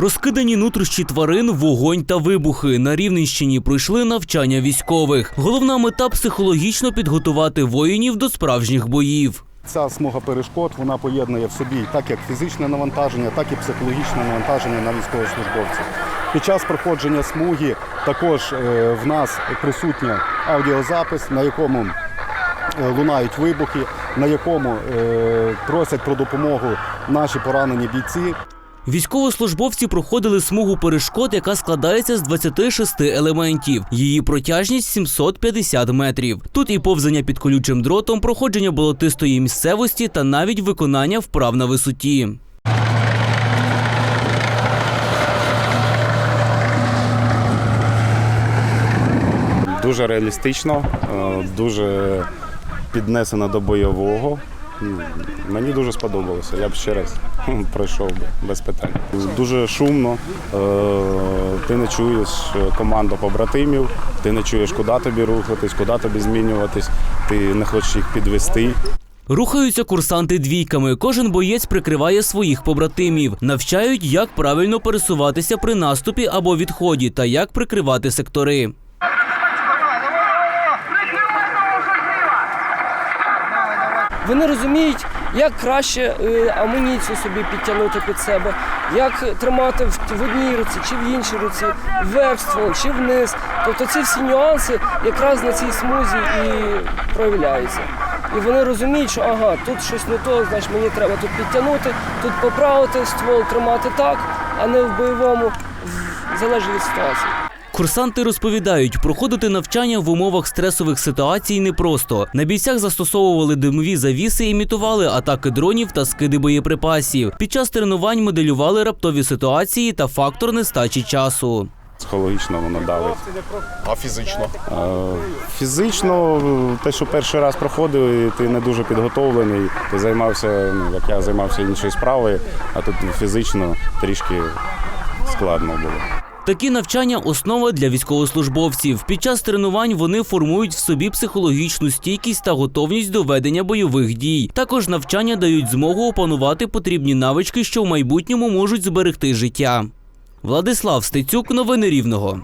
Розкидані нутрощі тварин, вогонь та вибухи. На Рівненщині пройшли навчання військових. Головна мета психологічно підготувати воїнів до справжніх боїв. Ця смуга перешкод вона поєднує в собі так як фізичне навантаження, так і психологічне навантаження на військовослужбовців. Під час проходження смуги також е, в нас присутня аудіозапис, на якому е, лунають вибухи, на якому е, просять про допомогу наші поранені бійці. Військовослужбовці проходили смугу перешкод, яка складається з 26 елементів. Її протяжність 750 метрів. Тут і повзання під колючим дротом, проходження болотистої місцевості та навіть виконання вправ на висоті. Дуже реалістично, е, дуже піднесено до бойового. Мені дуже сподобалося. Я б ще раз пройшов би без питань. Дуже шумно. е, Ти не чуєш команду побратимів, ти не чуєш, куди тобі рухатись, куди тобі змінюватись, ти не хочеш їх підвести. Рухаються курсанти двійками. Кожен боєць прикриває своїх побратимів, навчають, як правильно пересуватися при наступі або відході та як прикривати сектори. Вони розуміють, як краще е, амуніцію собі підтягнути під себе, як тримати в, одній руці чи в іншій руці, вверх ствол чи вниз. Тобто ці всі нюанси якраз на цій смузі і проявляються. І вони розуміють, що ага, тут щось не то, значить мені треба тут підтягнути, тут поправити ствол, тримати так, а не в бойовому, в- залежить від ситуації. Курсанти розповідають, проходити навчання в умовах стресових ситуацій непросто. На бійцях застосовували димові завіси, імітували атаки дронів та скиди боєприпасів. Під час тренувань моделювали раптові ситуації та фактор нестачі часу. Психологічно воно давить. А фізично? Е, Фізично, те, що перший раз проходив, і ти не дуже підготовлений. Ти займався, ну, як я займався іншою справою, а тут фізично трішки складно було. Такі навчання основа для військовослужбовців. Під час тренувань вони формують в собі психологічну стійкість та готовність до ведення бойових дій. Також навчання дають змогу опанувати потрібні навички, що в майбутньому можуть зберегти життя. Владислав Стецюк, новини Рівного.